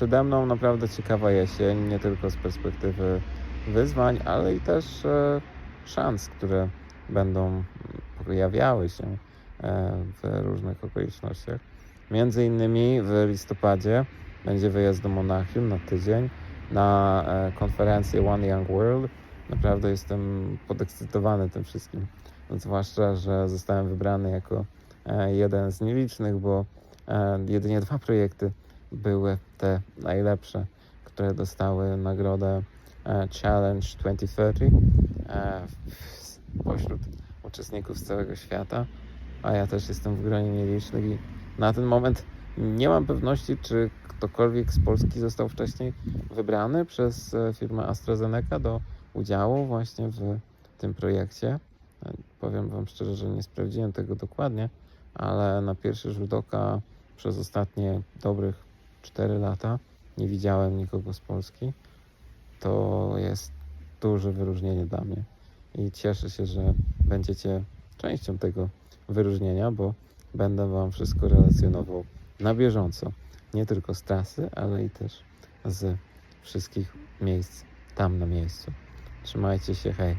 przede mną naprawdę ciekawa jesień, nie tylko z perspektywy wyzwań, ale i też e, szans, które będą pojawiały się e, w różnych okolicznościach. Między innymi w listopadzie będzie wyjazd do Monachium na tydzień na e, konferencję One Young World. Naprawdę jestem podekscytowany tym wszystkim. Zwłaszcza, że zostałem wybrany jako jeden z nielicznych, bo jedynie dwa projekty były te najlepsze, które dostały nagrodę e, Challenge 2030 e, pośród uczestników z całego świata, a ja też jestem w gronie nielicznych i na ten moment nie mam pewności, czy ktokolwiek z Polski został wcześniej wybrany przez e, firmę AstraZeneca do udziału właśnie w tym projekcie. Powiem Wam szczerze, że nie sprawdziłem tego dokładnie, ale na pierwszy rzut oka przez ostatnie dobrych 4 lata nie widziałem nikogo z Polski. To jest duże wyróżnienie dla mnie i cieszę się, że będziecie częścią tego wyróżnienia, bo będę Wam wszystko relacjonował na bieżąco. Nie tylko z trasy, ale i też z wszystkich miejsc tam na miejscu. Trzymajcie się, hej.